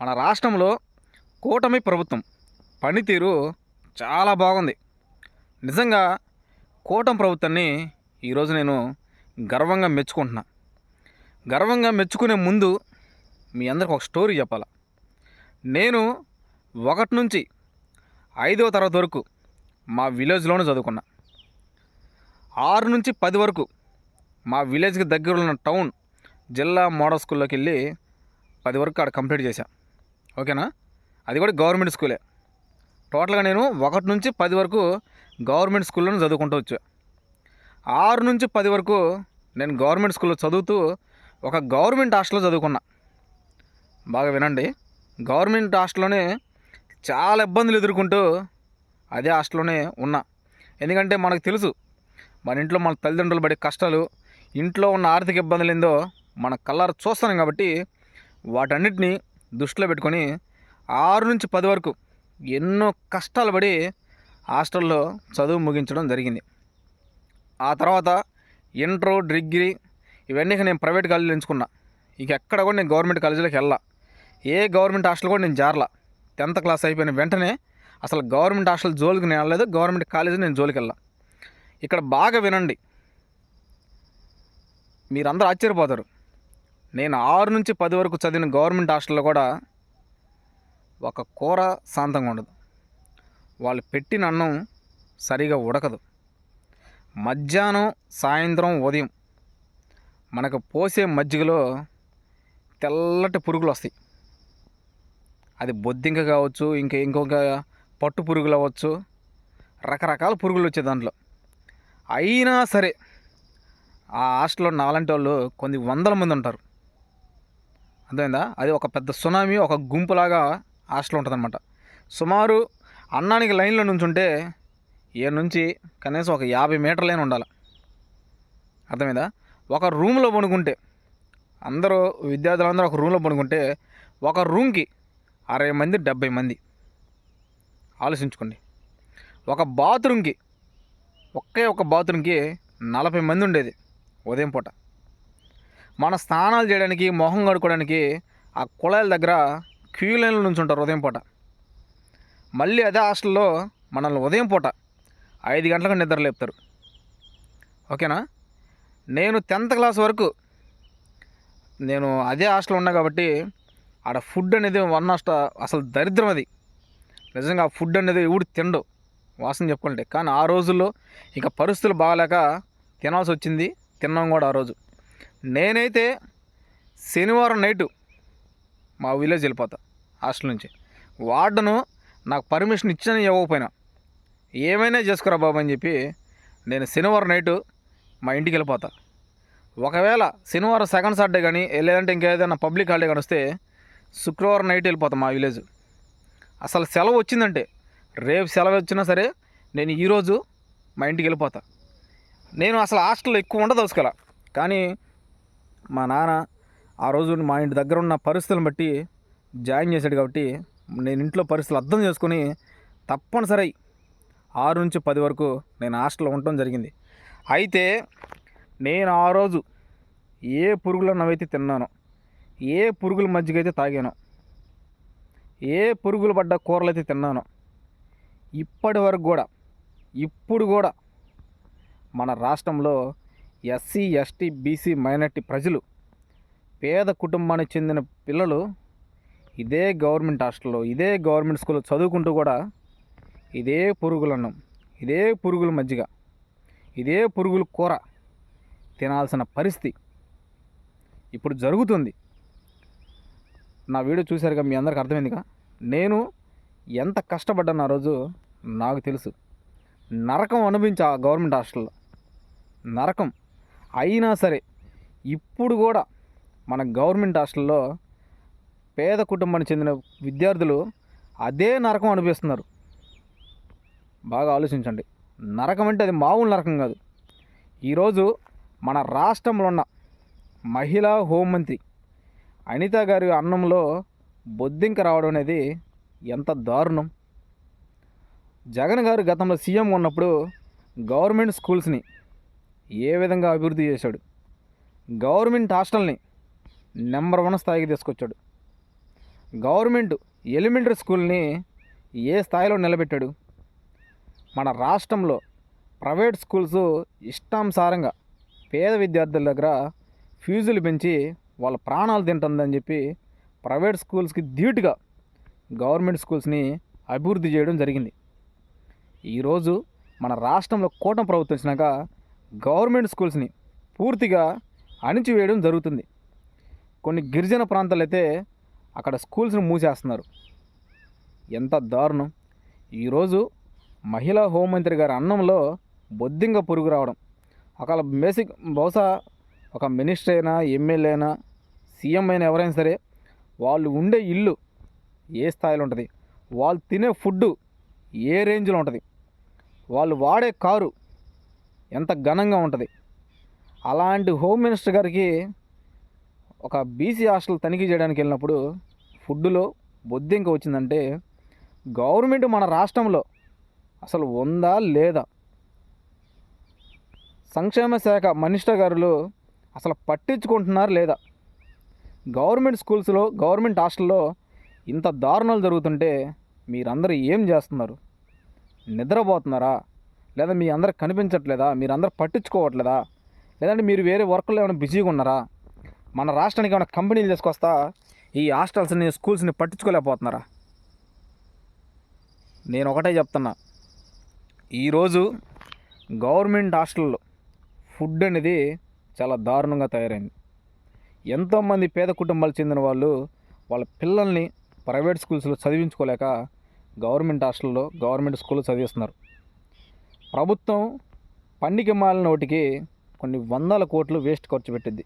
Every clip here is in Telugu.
మన రాష్ట్రంలో కూటమి ప్రభుత్వం పనితీరు చాలా బాగుంది. నిజంగా కూటమి ప్రభుత్వాన్ని ఈరోజు నేను గర్వంగా మెచ్చుకుంటున్నా. గర్వంగా మెచ్చుకునే ముందు మీ అందరికి ఒక స్టోరీ చెప్పాలా? నేను ఒకటి నుంచి ఐదవ తరగతి వరకు మా విలేజ్లోనే చదువుకున్నా. ఆరు నుంచి పది వరకు మా విలేజ్కి దగ్గర ఉన్న టౌన్ జిల్లా మోడల్ స్కూల్లోకి వెళ్ళి పది వరకు అక్కడ కంప్లీట్ చేశాను ఓకేనా? అది కూడా గవర్నమెంట్ స్కూలే. టోటల్గా నేను ఒకటి నుంచి పది వరకు గవర్నమెంట్ స్కూల్లోనే చదువుకుంటూ వచ్చా. ఆరు నుంచి పది వరకు నేను గవర్నమెంట్ స్కూల్లో చదువుతూ ఒక గవర్నమెంట్ హాస్టల్లో చదువుకున్నా. బాగా వినండి. గవర్నమెంట్ హాస్టల్లోనే చాలా ఇబ్బందులు ఎదుర్కొంటూ అదే హాస్టల్లోనే ఉన్నా. ఎందుకంటే మనకు తెలుసు మన ఇంట్లో మన తల్లిదండ్రులు పడే కష్టాలు ఇంట్లో ఉన్న ఆర్థిక ఇబ్బందులు ఏందో మన కళ్ళారు చూస్తున్నాం కాబట్టి వాటన్నిటిని దృష్టిలో పెట్టుకొని ఆరు నుంచి పది వరకు ఎన్నో కష్టాలు పడి హాస్టల్లో చదువు ముగించడం జరిగింది. ఆ తర్వాత ఇంటర్ డిగ్రీ ఇవన్నీ నేను ప్రైవేట్ కాలేజీలు ఎంచుకున్నా. ఇక ఎక్కడ కూడా నేను గవర్నమెంట్ కాలేజీలోకి వెళ్ళా ఏ గవర్నమెంట్ హాస్టల్ కూడా నేను జారలా. టెన్త్ క్లాస్ అయిపోయిన వెంటనే అసలు గవర్నమెంట్ హాస్టల్ జోలికి నేను వెళ్ళలేదు గవర్నమెంట్ కాలేజీ నేను జోలికి వెళ్ళా. ఇక్కడ బాగా వినండి. మీరందరూ ఆశ్చర్యపోతారు. నేను ఆరు నుంచి పది వరకు చదివిన గవర్నమెంట్ హాస్టల్లో కూడా ఒక కూర శాంతంగా ఉండదు. వాళ్ళు పెట్టిన అన్నం సరిగా ఉడకదు. మధ్యాహ్నం సాయంత్రం ఉదయం మనకు పోసే మజ్జిగలో తెల్లటి పురుగులు వస్తాయి. అది బొద్దింక కావచ్చు ఇంకా ఇంకొక పట్టు పురుగులు అవ్వచ్చు రకరకాల పురుగులు వచ్చే దాంట్లో. అయినా సరే ఆ హాస్టల్లో నాలంటి వాళ్ళు కొన్ని వందల మంది ఉంటారు. అర్థమైందా? అది ఒక పెద్ద సునామీ ఒక గుంపులాగా హాస్టల్ ఉంటుందన్నమాట. సుమారు అన్నానికి లైన్లో నుంచుంటే ఏ నుంచి కనీసం ఒక యాభై మీటర్లైన ఉండాలి. అర్థమైందా? ఒక రూమ్లో పడుకుంటే అందరూ విద్యార్థులందరూ ఒక రూమ్లో పడుకుంటే ఒక రూమ్కి అరవై మంది డెబ్బై మంది. ఆలోచించుకోండి. ఒక బాత్రూమ్కి ఒకే ఒక బాత్రూమ్కి నలభై మంది ఉండేది ఉదయం పూట. మన స్నానాలు చేయడానికి మొహం కడుక్కోవడానికి ఆ కుళాయిల దగ్గర క్యూ లైన్లో నుంచి ఉంటారు ఉదయం పూట. మళ్ళీ అదే హాస్టల్లో మనల్ని ఉదయం పూట ఐదు గంటలకు నిద్ర లేపుతారు. ఓకేనా? నేను టెన్త్ క్లాస్ వరకు నేను అదే హాస్టల్లో ఉన్నా కాబట్టి ఆడ ఫుడ్ అనేది వన్ హాస్ట అసలు దరిద్రం అది. నిజంగా ఆ ఫుడ్ అనేది ఎవడు తిండు? వాసన చెప్పుకుంటే. కానీ ఆ రోజుల్లో ఇక పరిస్థితులు బాగాలేక తినాల్సి వచ్చింది తిన్నాం కూడా ఆ రోజు. నేనైతే శనివారం నైటు మా విలేజ్ వెళ్ళిపోతా హాస్టల్ నుంచి. వార్డను నాకు పర్మిషన్ ఇచ్చిన ఇవ్వకపోయినా. ఏమైనా చేసుకురా బాబు అని చెప్పి నేను శనివారం నైటు మా ఇంటికి వెళ్ళిపోతా. ఒకవేళ శనివారం సెకండ్ సాటర్డే కానీ లేదంటే ఇంకేదైనా పబ్లిక్ హాలిడే కానీ వస్తే శుక్రవారం నైట్ వెళ్ళిపోతాం మా విలేజ్. అసలు సెలవు వచ్చిందంటే రేపు సెలవు వచ్చినా సరే నేను ఈరోజు మా ఇంటికి వెళ్ళిపోతా. నేను అసలు హాస్టల్లో ఎక్కువ ఉండదలుచుకోలే. కానీ మా నాన్న ఆ రోజు మా ఇంటి దగ్గర ఉన్న పరిస్థితులను బట్టి జాయిన్ చేశాడు కాబట్టి నేను ఇంట్లో పరిస్థితులు అర్థం చేసుకొని తప్పనిసరి ఆరు నుంచి పది వరకు నేను హాస్టల్లో ఉండటం జరిగింది. అయితే నేను ఆ రోజు ఏ పురుగులు నవైతే తిన్నానో ఏ పురుగుల మజ్జిగైతే తాగాను ఏ పురుగులు పడ్డ కూరలు అయితే తిన్నాను ఇప్పటి వరకు కూడా ఇప్పుడు కూడా మన రాష్ట్రంలో ఎస్సీ ఎస్టీ బీసీ మైనార్టీ ప్రజలు పేద కుటుంబానికి చెందిన పిల్లలు ఇదే గవర్నమెంట్ హాస్టల్లో ఇదే గవర్నమెంట్ స్కూల్లో చదువుకుంటూ కూడా ఇదే పురుగులు అన్నాం ఇదే పురుగుల మజ్జిగ ఇదే పురుగుల కూర తినాల్సిన పరిస్థితి ఇప్పుడు జరుగుతుంది. నా వీడియో చూశారుగా మీ అందరికి అర్థమైందిగా? నేను ఎంత కష్టపడ్డాను ఆ రోజు నాకు తెలుసు. నరకం అనుభవించా ఆ గవర్నమెంట్ హాస్టల్లో నరకం. అయినా సరే ఇప్పుడు కూడా మన గవర్నమెంట్ హాస్టల్లో పేద కుటుంబానికి చెందిన విద్యార్థులు అదే నరకం అనిపిస్తున్నారు. బాగా ఆలోచించండి. నరకం అంటే అది మామూలు నరకం కాదు. ఈరోజు మన రాష్ట్రంలో ఉన్న మహిళా హోంమంత్రి అనిత గారి అన్నంలో బొద్దింక రావడం అనేది ఎంత దారుణం. జగన్ గారు గతంలో సీఎం ఉన్నప్పుడు గవర్నమెంట్ స్కూల్స్ని ఏ విధంగా అభివృద్ధి చేశాడు? గవర్నమెంట్ హాస్టల్ని నెంబర్ వన్ స్థాయికి తీసుకొచ్చాడు. గవర్నమెంట్ ఎలిమెంటరీ స్కూల్ని ఏ స్థాయిలో నిలబెట్టాడు? మన రాష్ట్రంలో ప్రైవేట్ స్కూల్స్ ఇష్టానుసారంగా పేద విద్యార్థుల దగ్గర ఫీజులు పెంచి వాళ్ళ ప్రాణాలు తింటుందని చెప్పి ప్రైవేట్ స్కూల్స్కి ధీటుగా గవర్నమెంట్ స్కూల్స్ని అభివృద్ధి చేయడం జరిగింది. ఈరోజు మన రాష్ట్రంలో కూటమి ప్రభుత్వం వచ్చినాక గవర్నమెంట్ స్కూల్స్ని పూర్తిగా అణిచివేయడం జరుగుతుంది. కొన్ని గిరిజన ప్రాంతాలు అయితే అక్కడ స్కూల్స్ని మూసేస్తున్నారు. ఎంత దారుణం. ఈరోజు మహిళా హోంమంత్రి గారి అన్నంలో బొద్దింగ పురుగు రావడం. అక్కడ బేసిక్ బహుశా ఒక మినిస్టర్ అయినా ఎమ్మెల్యే అయినా సీఎం అయినా ఎవరైనా సరే వాళ్ళు ఉండే ఇల్లు ఏ స్థాయిలో ఉంటుంది? వాళ్ళు తినే ఫుడ్ ఏ రేంజ్లో ఉంటుంది? వాళ్ళు వాడే కారు ఎంత ఘనంగా ఉంటుంది. అలాంటి హోమ్ మినిస్టర్ గారికి ఒక బీసీ హాస్టల్ తనిఖీ చేయడానికి వెళ్ళినప్పుడు ఫుడ్లో బొద్దింక వచ్చిందంటే గవర్నమెంట్ మన రాష్ట్రంలో అసలు ఉందా లేదా? సంక్షేమ శాఖ మినిస్టర్ గారులు అసలు పట్టించుకుంటున్నారు లేదా? గవర్నమెంట్ స్కూల్స్లో గవర్నమెంట్ హాస్టల్లో ఇంత దారుణాలు జరుగుతుంటే మీరందరూ ఏం చేస్తున్నారు? నిద్రపోతున్నారా? లేదా మీ అందరికి కనిపించట్లేదా? మీరు అందరు పట్టించుకోవట్లేదా? లేదంటే మీరు వేరే వర్క్లో ఏమైనా బిజీగా ఉన్నారా? మన రాష్ట్రానికి ఏమైనా కంపెనీలు తీసుకొస్తా? ఈ హాస్టల్స్ని స్కూల్స్ని పట్టించుకోలేకపోతున్నారా? నేను ఒకటే చెప్తున్నా. ఈరోజు గవర్నమెంట్ హాస్టల్లో ఫుడ్ అనేది చాలా దారుణంగా తయారైంది. ఎంతోమంది పేద కుటుంబాలు చెందిన వాళ్ళు వాళ్ళ పిల్లల్ని ప్రైవేట్ స్కూల్స్లో చదివించుకోలేక గవర్నమెంట్ హాస్టల్లో గవర్నమెంట్ స్కూల్లో చదివిస్తున్నారు. ప్రభుత్వం పండికి మాలిన ఒకటికి కొన్ని వందల కోట్లు వేస్ట్ ఖర్చు పెట్టింది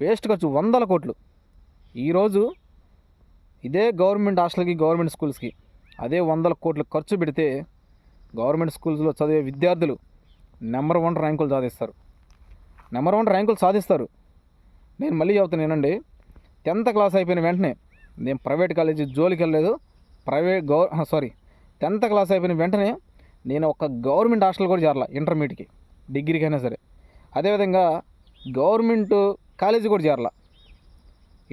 వేస్ట్ ఖర్చు వందల కోట్లు. ఈరోజు ఇదే గవర్నమెంట్ హాస్టల్కి గవర్నమెంట్ స్కూల్స్కి అదే వందల కోట్లు ఖర్చు పెడితే గవర్నమెంట్ స్కూల్స్లో చదివే విద్యార్థులు నెంబర్ వన్ ర్యాంకులు సాధిస్తారు. నెంబర్ వన్ ర్యాంకులు సాధిస్తారు. నేను మళ్ళీ చెబుతాను ఏనండి టెన్త్ క్లాస్ అయిపోయిన వెంటనే నేను ప్రైవేట్ కాలేజీ జోలికి వెళ్ళలేదు. ప్రైవేట్ గవర్ సారీ. టెన్త్ క్లాస్ అయిపోయిన వెంటనే నేను ఒక గవర్నమెంట్ హాస్టల్ కూడా చేరాల ఇంటర్మీడియట్కి డిగ్రీకి అయినా సరే. అదేవిధంగా గవర్నమెంట్ కాలేజీ కూడా చేరాల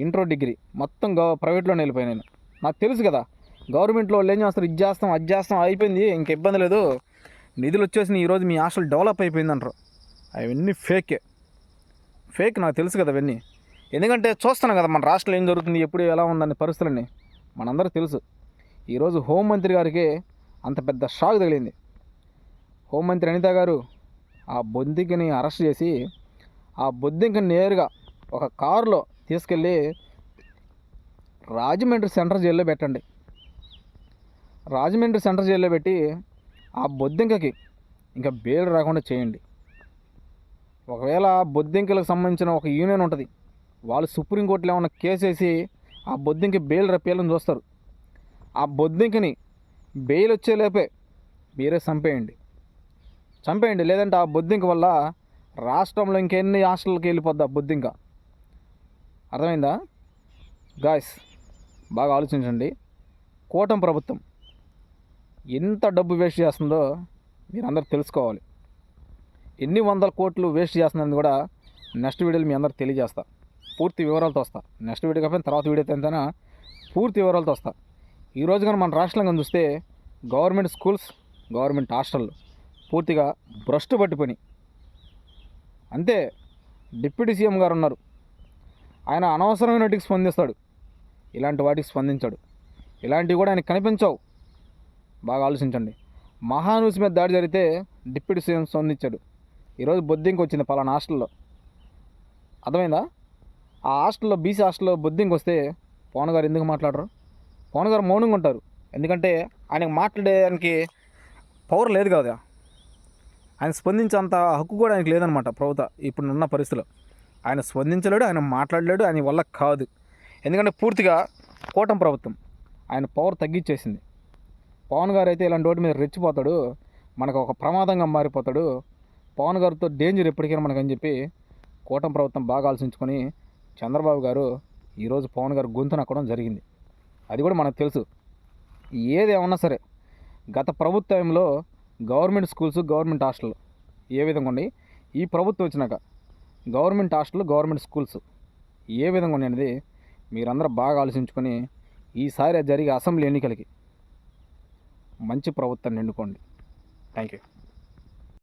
ఇంటర్ డిగ్రీ మొత్తం గవ ప్రైవేట్లోనే వెళ్ళిపోయాను నేను. నాకు తెలుసు కదా గవర్నమెంట్లో వాళ్ళు ఏం చేస్తారు ఇది చేస్తాం అది చేస్తాం అయిపోయింది ఇంక ఇబ్బంది లేదు. నిధులు వచ్చేసి ఈరోజు మీ హాస్టల్ డెవలప్ అయిపోయింది అంటారు. అవన్నీ ఫేకే. ఫేక్ నాకు తెలుసు కదా అవన్నీ. ఎందుకంటే చూస్తున్నాం కదా మన రాష్ట్రంలో ఏం జరుగుతుంది ఎప్పుడు ఎలా ఉందనే పరిస్థితులన్నీ. మనందరూ తెలుసు. ఈరోజు హోంమంత్రి గారికి అంత పెద్ద షాక్ తగిలింది. హోంమంత్రి అనిత గారు ఆ బొద్దింకని అరెస్ట్ చేసి ఆ బొద్దింకని నేరుగా ఒక కారులో తీసుకెళ్ళి రాజమండ్రి సెంటర్ జైల్లో పెట్టండి. రాజమండ్రి సెంటర్ జైల్లో పెట్టి ఆ బొద్దింకకి ఇంకా బెయిల్ రాకుండా చేయండి. ఒకవేళ బొద్దింకలకు సంబంధించిన ఒక యూనియన్ ఉంటుంది వాళ్ళు సుప్రీంకోర్టులో ఏమైనా కేసు వేసి ఆ బొద్దింకి బెయిల్ రప్పేయాలని చూస్తారు. ఆ బొద్దింకని బెయిల్ వచ్చేలోపే మీరే చంపేయండి. చంపేయండి లేదంటే ఆ బొద్దింక వల్ల రాష్ట్రంలో ఇంకెన్ని హాస్టల్కి వెళ్ళిపోద్ది ఆ బొద్దింక. అర్థమైందా? గాయస్ బాగా ఆలోచించండి. కూటమి ప్రభుత్వం ఎంత డబ్బు వేస్ట్ చేస్తుందో మీరందరూ తెలుసుకోవాలి. ఎన్ని వందల కోట్లు వేస్ట్ చేస్తుందని కూడా నెక్స్ట్ వీడియోలో మీ అందరికి తెలియజేస్తా. పూర్తి వివరాలతో వస్తా. నెక్స్ట్ వీడియో కాకపోయినా తర్వాత వీడియో ఎంతైనా పూర్తి వివరాలతో వస్తా. ఈరోజు కానీ మన రాష్ట్రంగా చూస్తే గవర్నమెంట్ స్కూల్స్ గవర్నమెంట్ హాస్టళ్ళు పూర్తిగా భ్రష్టు పట్టిపోయి అంతే డిప్యూటీ సీఎం గారు ఉన్నారు. ఆయన అనవసరమైన వాటికి స్పందిస్తాడు. ఇలాంటి వాటికి స్పందించాడు. ఇలాంటివి కూడా ఆయన కనిపించవు. బాగా ఆలోచించండి. మహానూసి మీద దాడి జరిగితే డిప్యూటీ సీఎం స్పందించాడు. ఈరోజు బొద్దింకి వచ్చింది పలానా హాస్టల్లో. అర్థమైందా? ఆ హాస్టల్లో బీసీ హాస్టల్లో బొద్దింకి వస్తే పవన్ గారు ఎందుకు మాట్లాడరు? పవన్ గారు మౌనంగా ఉంటారు. ఎందుకంటే ఆయనకు మాట్లాడడానికి పవర్ లేదు కదా ఆయన స్పందించేంత హక్కు కూడా ఆయనకు లేదనమాట ప్రభుత్వ ఇప్పుడు ఉన్న పరిస్థితిలో. ఆయన స్పందించలేడు ఆయన మాట్లాడలేడు ఆయన వల్ల కాదు. ఎందుకంటే పూర్తిగా కూటమి ప్రభుత్వం ఆయన పవర్ తగ్గించేసింది. పవన్ గారు అయితే ఇలాంటి రోడ్డు మీద రెచ్చిపోతాడు మనకు ఒక ప్రమాదంగా మారిపోతాడు పవన్ గారితో డేంజర్ ఎప్పటికైనా మనకని చెప్పి కూటమి ప్రభుత్వం బాగా ఆలోచించుకొని చంద్రబాబు గారు ఈరోజు పవన్ గారు గొంతు నక్కడం జరిగింది. అది కూడా మనకు తెలుసు. ఏది ఏమన్నా సరే గత ప్రభుత్వంలో గవర్నమెంట్ స్కూల్స్ గవర్నమెంట్ హాస్టల్ ఏ విధంగా ఉన్నాయి? ఈ ప్రభుత్వం వచ్చినాక గవర్నమెంట్ హాస్టల్ గవర్నమెంట్ స్కూల్స్ ఏ విధంగా ఉన్నాయి అనేది మీరందరూ బాగా ఆలోచించుకొని ఈసారి జరిగే అసెంబ్లీ ఎన్నికలకి మంచి ప్రభుత్వాన్ని ఎన్నుకోండి. Thank you